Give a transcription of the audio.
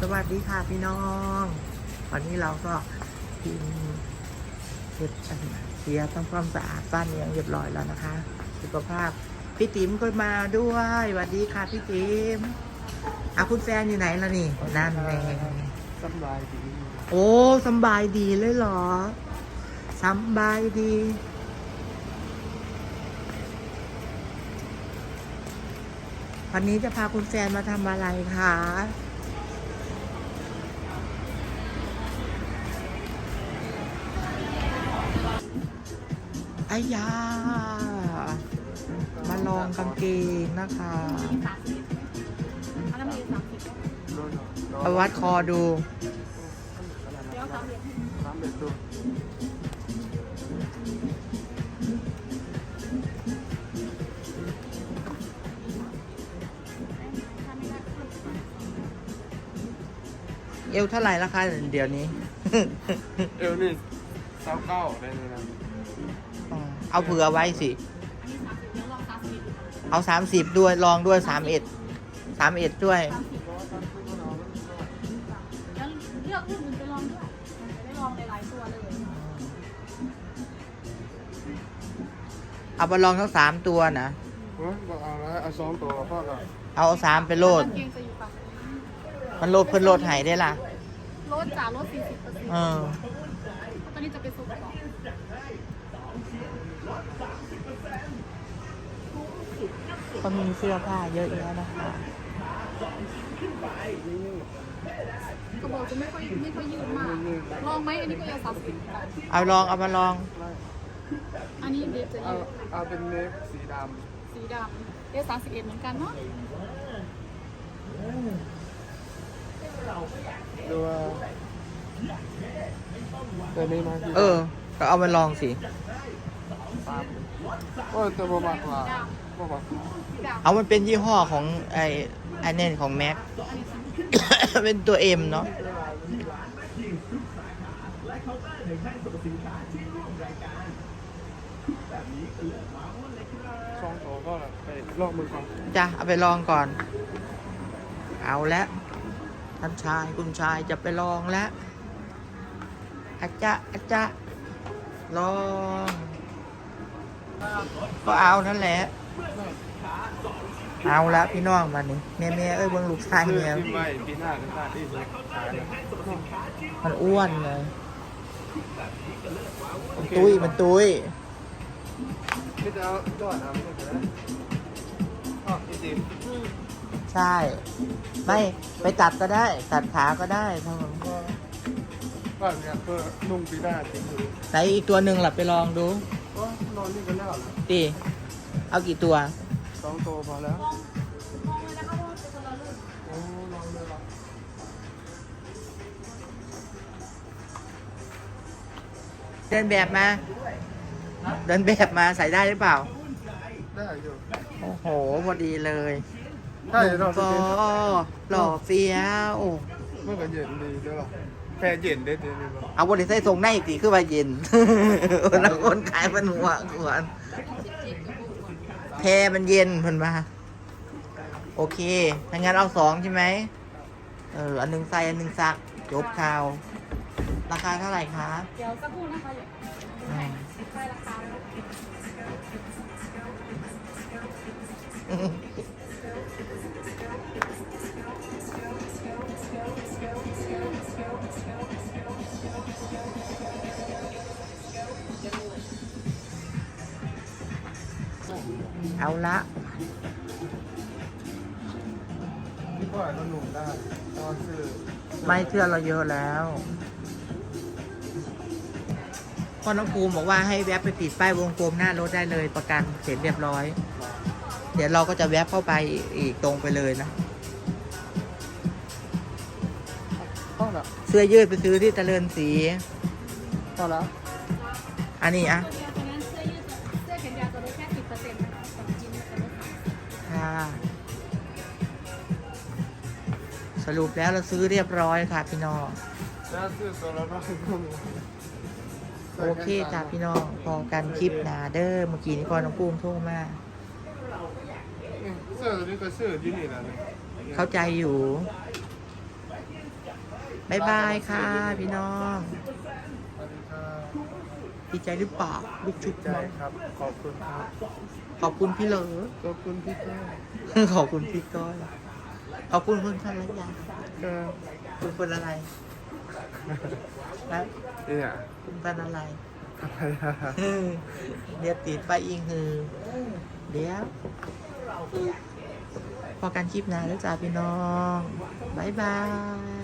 สวัสดีค่ะพี่น้อง วันนี้เราก็กินเก็บเสียทำความสะอาดบ้านเมืองเรียบร้อยแล้วนะคะ สุขภาพ พี่ติ๋มก็มาด้วยสวัสดีค่ะพี่ติ๋มอาคุณแฟนอยู่ไหนล่ะนี่ นั่นเองสบายดี โอ้สบายดีเลยเหรอสบายดีวันนี้จะพาคุณแฟนมาทำอะไรคะ อ้ยา มาลองกางเกงนะคะเอาวัดคอดูน้ำเบ็ดดูเอวเท่าไหร่ราคาเดี๋ยวนี้ เอวนี่ เก้าเก้าได้เลยนะเอาเผื่อไว้สิ เอาสามสิบด้วยลองด้วยสามเอ็ดสามเอ็ดด้วย แล้วเลือกรุ่นอื่นไปลองด้วยมันจะได้ลองหลายๆตัวเลยเอาไปลองทั้งสามตัวนะ เฮ้ยบอกเอาแล้วเอาสองตัวพ่อก็เอาสามไปโลด กางเกงจะอยู่ฝั่งนี้มันโลดเพิ่นโลดใหายได้ล่ะ ลดจ่าลด40เปอร์เซ็นต์เอ อตอนนี้จะเป็นสุกก่อนก็มีเสื้อผ้าเยอะแยะนะคะกระบอกจะไม่ค่อยไม่ค่อยยืดมาก ลองไหมอันนี้ก็ยังสามสิบเอาลองเอามาลอง อันนี้เดฟจะเอายืดเอาเป็นเนฟสีดสีดำเดฟสามสิบเอ็ดเหมือนกันเนาะำดูว่า ตัวนี้มาที่เออ ก็เอามาลองสิสามโอ้ยตัวบมากกว่าบ่มากกว่าสีดำเอามันเป็นยี่ห้อของไอ้ไอ้เนี่ยของแม็กอันนี้สามเป็นตัวเอ็มเนาะสองตัวก็ไปลอกมือก่อนจ้ะเอาไปลองก่อน เอาแล้วท่านชายคุณชายจะไปลองแล้ว อาจจะอาจจะลองก็เอานั่นแหละ เอาละพี่น้องมานี่แม่แม่เอ้ยเบิ่งลูกชายซื้อแม่ที่ไว้ปีหน้าที่เลยมันอ้วนเลยมันตุ้ยมันตุ้ยพี่จะเอายอดเอาไม่ใช่ไหมอ๋ออีสิใช่ ไม่ไปตัดก็ได้ ตัดขาก็ได้ทั้งหมด ก็ก็เนี่ยเพื่อนุ่งปีหน้าจริงไหนอีกตัวหนึ่งหลับไปลองดูๆก็นอนนี่กันแล้วเหรอดิเอากี่ตัว สองตัวพอแล้วลองลองเลยนะคะว่าเป็นคนละรุ่นโอ้ลองเลยเหรอเดินแบบมา เดินแบบมาใส่ได้หรือเปล่า ได้อยู่โอ้โหพอดีเลยใช่เราก็หล่อเฟี้ยวเมื่อก็เย็นดีด้วยหรอ แพ้เย็นได้ดีเลยหรอเอาบริษัทส่งได้อีกทีคือว่าเย็นแล้วคนขายมันหัวหัวแพรมันเย็นเพิ่นมาโอเคถ้างั้นเอาสองใช่ไหมเอออันหนึงใส่อันหนึงซัก จบข่าว ราคาเท่าไหร่คะเดี๋ยวสักครู่นะคะ เดี๋ยวอืมใช่ราคาแล้วเอาละพี่พ่อก็หนุ่มได้ตอนซื้อไม่เชื่อเราเยอะแล้วพ่อน้องภูมิบอกว่าให้แวบไปติดป้ายวงกลมหน้ารถได้เลยประกันเสร็จเรียบร้อย เดี๋ยวเราก็จะแวบเข้าไปอีกตรงไปเลยนะพ่อละเสื้อยืดไปซื้อที่เจริญศรีพ่อละอันนี้อะ ค่ะ สรุปแล้วเราซื้อเรียบร้อยค่ะพี่น้องแล้วซื้อตัวละร้อยก็มีโอเคจ้ะพี่น้องพอกันคลิปหนาเด้อเมื่อกี้นี้พ่อน้องภูมิโทรมาเสื้อตัวนี้ก็ซื้อที่นี่แหละเนี่ยเข้าใจอยู่บายบายค่ะ พี่น้องสวัสดีครับ ดีใจหรือเปล่าลูกชุบใจครับ ขอบคุณครับ ขอบคุณพี่เหลอ ขอบคุณพี่ก้อยขอบคุณพี่ก้อย ขอบคุณคุณภรรยาครับคุณคนอะไรแล้วเนี่ยคุณเป็นอะไร ทำไมล่ะเดี๋ยวติดไปอิงฮือ เดี๋ยวพอกันคลิปหน้าแล้วจ้าพี่น้อง บ๊ายบาย